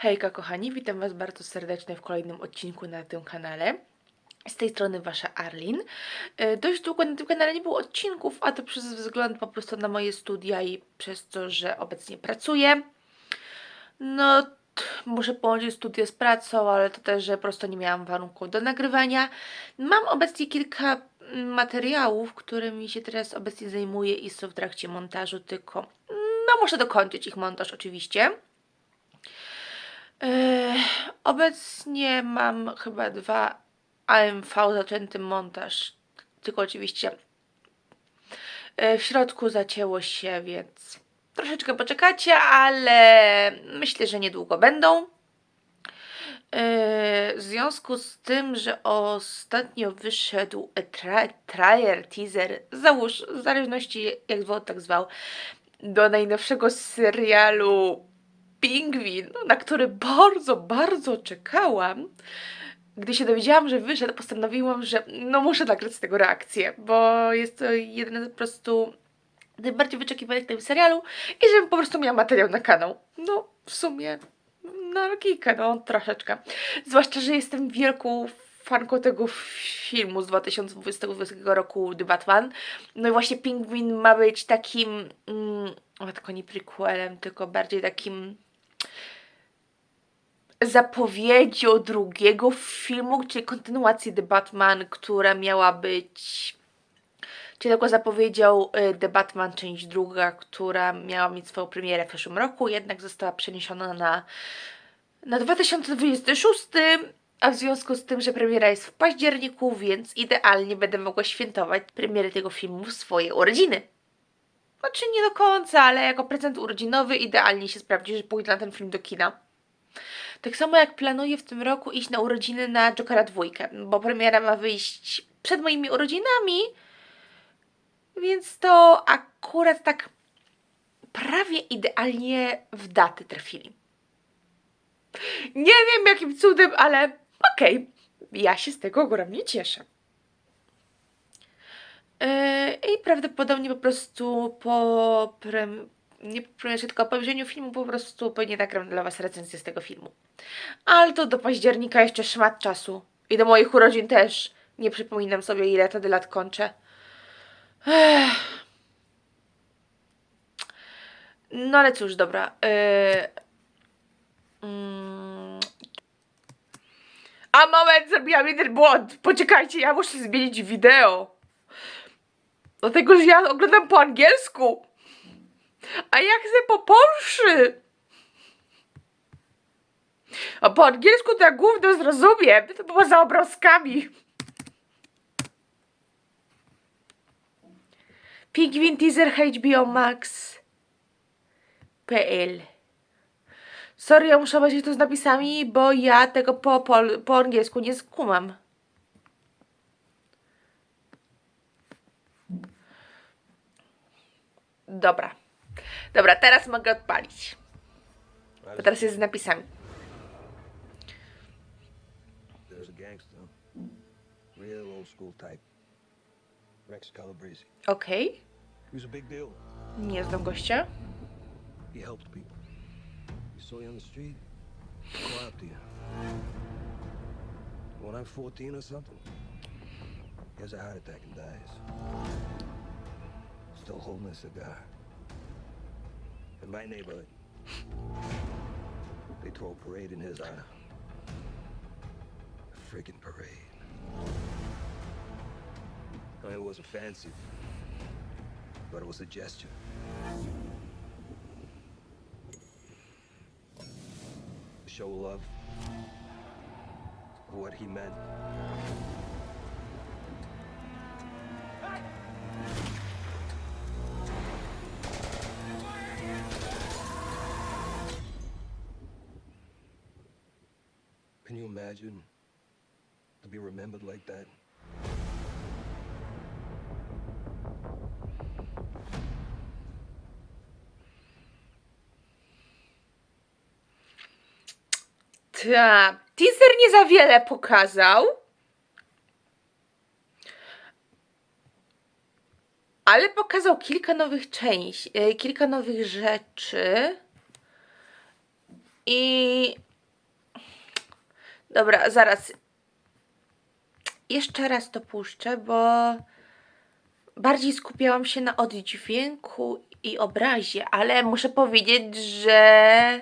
Hejka kochani, witam Was bardzo serdecznie w kolejnym odcinku na tym kanale. Z tej strony Wasza Arlin. E, Dość długo na tym kanale nie było odcinków, a to przez wzgląd po prostu na moje studia i przez to, że obecnie pracuję. No, muszę połączyć studia z pracą, ale to też, że po prostu nie miałam warunków do nagrywania. Mam obecnie kilka mm, materiałów, którymi się teraz obecnie zajmuję i są w trakcie montażu, tylko no muszę dokończyć ich montaż oczywiście. Yy, obecnie mam chyba dwa AMV zaczęty montaż, tylko oczywiście yy, w środku zacięło się, więc troszeczkę poczekacie, ale myślę, że niedługo będą. Yy, w związku z tym, że ostatnio wyszedł tra- trailer, teaser, załóż, w zależności jak zwał, tak zwał, do najnowszego serialu Pingwin, na który bardzo, bardzo czekałam. Gdy się dowiedziałam, że wyszedł, postanowiłam, że no muszę nagrać z tego reakcję, bo jest to jeden po prostu najbardziej wyczekiwanych tego serialu i żebym po prostu miała materiał na kanał. No, w sumie na logikę, no troszeczkę. Zwłaszcza, że jestem wielką fanką tego filmu z 2022 roku The Batman. No i właśnie Pingwin ma być takim, mm, tylko nie prequelem, tylko bardziej takim zapowiedzią drugiego filmu, czyli kontynuacji The Batman, która miała być Czyli tylko zapowiedział y, The Batman część druga, która miała mieć swoją premierę w przyszłym roku, jednak została przeniesiona na, na 2026, a w związku z tym, że premiera jest w październiku, więc idealnie będę mogła świętować premierę tego filmu w swoje urodziny. Znaczy nie do końca, ale jako prezent urodzinowy idealnie się sprawdzi, że pójdę na ten film do kina. Tak samo jak planuję w tym roku iść na urodziny na Jokera dwójkę, bo premiera ma wyjść przed moimi urodzinami, więc to akurat tak prawie idealnie w daty trafili. Nie wiem jakim cudem, ale okej, ja się z tego ogromnie cieszę. Yy, I prawdopodobnie po prostu po prem... nie premierze, tylko po obejrzeniu filmu po prostu pewnie nagram dla Was recenzję z tego filmu. Ale to do października jeszcze szmat czasu. I do moich urodzin też. Nie przypominam sobie ile wtedy lat kończę. Ech. No ale cóż, dobra. Yy... Mm. A moment, zrobiłam jeden błąd. Poczekajcie, ja muszę zmienić wideo. Dlatego, że ja oglądam po angielsku. A ja chcę po polszy. A po angielsku to ja gówno zrozumiem. To było za obrazkami. Pingwin teaser HBO Max. PL. Sorry, ja muszę obejrzeć to z napisami, bo ja tego po, po, po angielsku nie skumam. Dobra. Dobra, teraz mogę odpalić. Bo teraz jest z napisami. Okej. Deal. Nie znam gościa. He helped people. He saw you on the street, go after you. When I'm 14 or something, he has a heart attack and dies. Still holding a cigar. In my neighborhood, they throw a parade in his honor. A freaking parade. I mean, it wasn't fancy, but it was a gesture. show love what he meant. Can imagine to be remembered like that? Ta, teaser nie za wiele pokazał. Ale pokazał kilka nowych części, e, kilka nowych rzeczy. I Dobra, zaraz. Jeszcze raz to puszczę, bo bardziej skupiałam się na oddźwięku i obrazie, ale muszę powiedzieć, że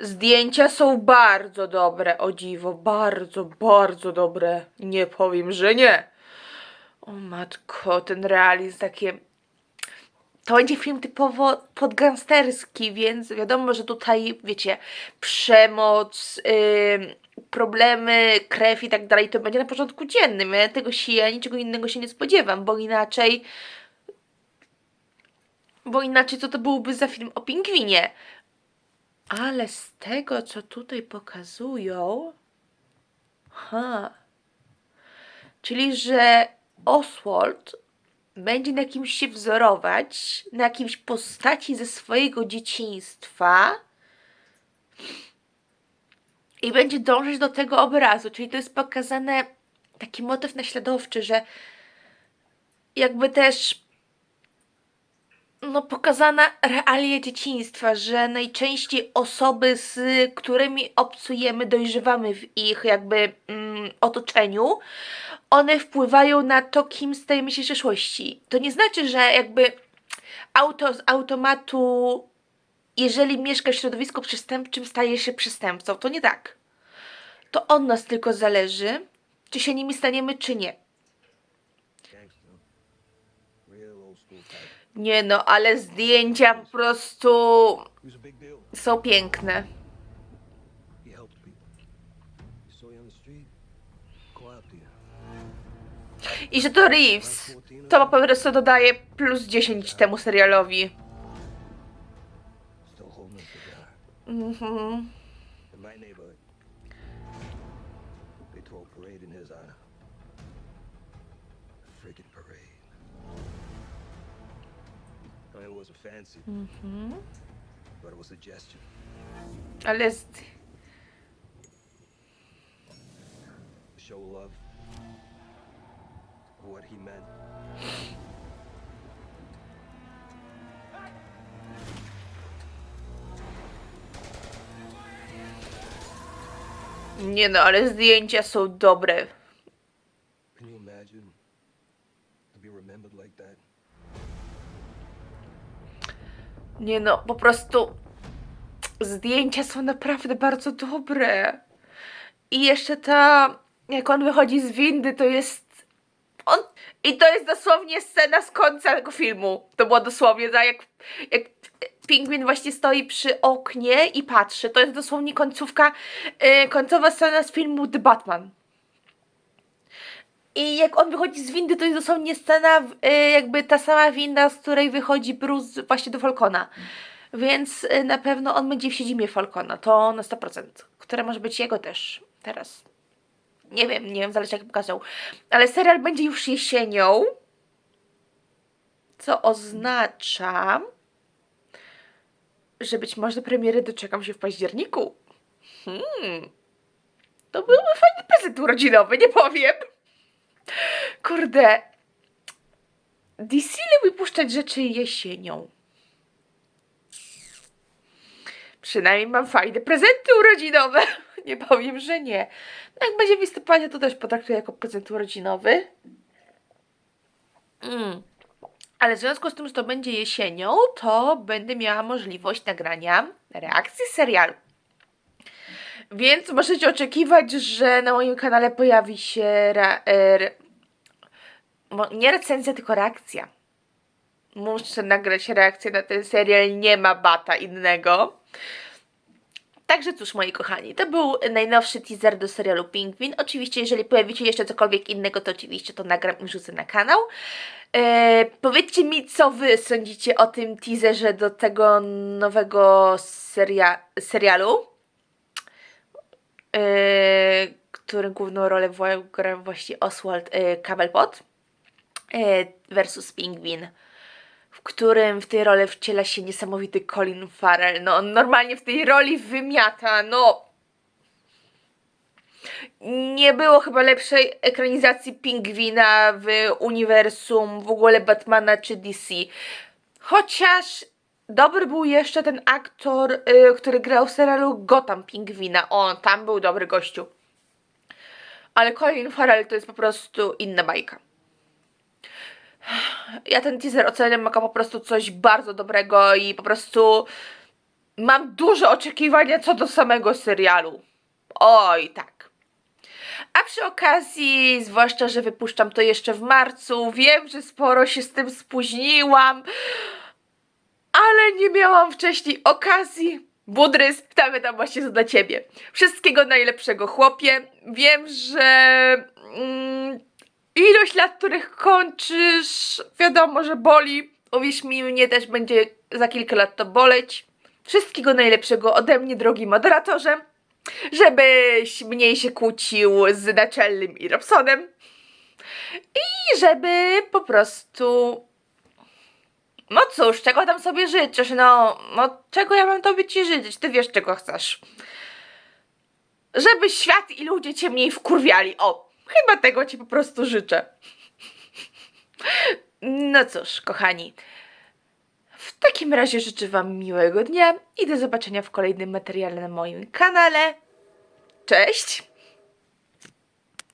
zdjęcia są bardzo dobre, o dziwo, bardzo, bardzo dobre. Nie powiem, że nie. O matko, ten realizm takie to będzie film typowo podgangsterski, więc wiadomo, że tutaj, wiecie, przemoc, ym, problemy, krew i tak dalej, to będzie na porządku dziennym. Ja tego się, ja niczego innego się nie spodziewam, bo inaczej, bo inaczej co to byłby za film o pingwinie. Ale z tego, co tutaj pokazują, ha, czyli, że Oswald będzie na kimś się wzorować, na jakimś postaci ze swojego dzieciństwa i będzie dążyć do tego obrazu. Czyli to jest pokazane taki motyw naśladowczy, że jakby też no, pokazana realia dzieciństwa, że najczęściej osoby, z którymi obcujemy, dojrzewamy w ich jakby mm, otoczeniu, one wpływają na to, kim stajemy się w przyszłości. To nie znaczy, że jakby auto z automatu, jeżeli mieszka w środowisku przestępczym, staje się przestępcą. To nie tak. To od nas tylko zależy, czy się nimi staniemy, czy nie. Nie no, ale zdjęcia po prostu są piękne. He helped people. He saw you on the street. Call out to you. I że to Reeves, to po prostu dodaje plus 10 temu serialowi. Mhm. Gesture. Ale love. What he meant. Nie no, ale zdjęcia są dobre. Can you imagine to be remembered like that? Nie no, po prostu zdjęcia są naprawdę bardzo dobre. I jeszcze ta, jak on wychodzi z windy, to jest. I to jest dosłownie scena z końca tego filmu. To było dosłownie, tak jak, jak pingwin właśnie stoi przy oknie i patrzy. To jest dosłownie końcówka, yy, końcowa scena z filmu The Batman. I jak on wychodzi z windy, to jest dosłownie scena, w- y, jakby ta sama winda, z której wychodzi Bruce właśnie do Falcona. Więc y, na pewno on będzie w siedzibie Falcona, to na 100%, które może być jego też teraz. Nie wiem, nie wiem, zależy jak pokażą. Ale serial będzie już jesienią, co oznacza, że być może premiery doczekam się w październiku. Hmm. To byłby fajny prezent urodzinowy, nie powiem. Kurde. DC lubi puszczać rzeczy jesienią. Przynajmniej mam fajne prezenty urodzinowe. Nie powiem, że nie. No jak będzie w listopadzie, to też potraktuję jako prezent urodzinowy. Mm. Ale w związku z tym, że to będzie jesienią, to będę miała możliwość nagrania reakcji serialu. Więc możecie oczekiwać, że na moim kanale pojawi się re, e, re, nie recenzja, tylko reakcja. Muszę nagrać reakcję na ten serial, nie ma bata innego. Także cóż, moi kochani, to był najnowszy teaser do serialu Pingwin. Oczywiście, jeżeli pojawi się jeszcze cokolwiek innego, to oczywiście to nagram i wrzucę na kanał. E, powiedzcie mi, co wy sądzicie o tym teaserze do tego nowego seria, serialu, e, którym główną rolę gra właśnie Oswald e, Cobblepot e, versus Pingwin w którym w tej roli wciela się niesamowity Colin Farrell. No, on normalnie w tej roli wymiata, no. Nie było chyba lepszej ekranizacji Pingwina w uniwersum w ogóle Batmana czy DC. Chociaż dobry był jeszcze ten aktor, y, który grał w serialu Gotham Pingwina. On, tam był dobry gościu. ale Colin Farrell to jest po prostu inna bajka. Ja ten teaser oceniam jako po prostu coś bardzo dobrego i po prostu mam duże oczekiwania co do samego serialu. Oj, tak. A przy okazji, zwłaszcza, że wypuszczam to jeszcze w marcu, wiem, że sporo się z tym spóźniłam, ale nie miałam wcześniej okazji. Budrys, ta wiadomość jest dla ciebie. Wszystkiego najlepszego, chłopie. Wiem, że mm, ilość lat, których kończysz, wiadomo, że boli. Uwierz mi, mnie też będzie za kilka lat to boleć. Wszystkiego najlepszego ode mnie, drogi moderatorze. Żebyś mniej się kłócił z naczelnym i Robsonem. I żeby po prostu no cóż, czego tam sobie życzysz? No, no czego ja mam tobie ci życzyć? Ty wiesz, czego chcesz. Żeby świat i ludzie cię mniej wkurwiali. O, chyba tego ci po prostu życzę. No cóż, kochani. W takim razie życzę wam miłego dnia i do zobaczenia w kolejnym materiale na moim kanale. Cześć!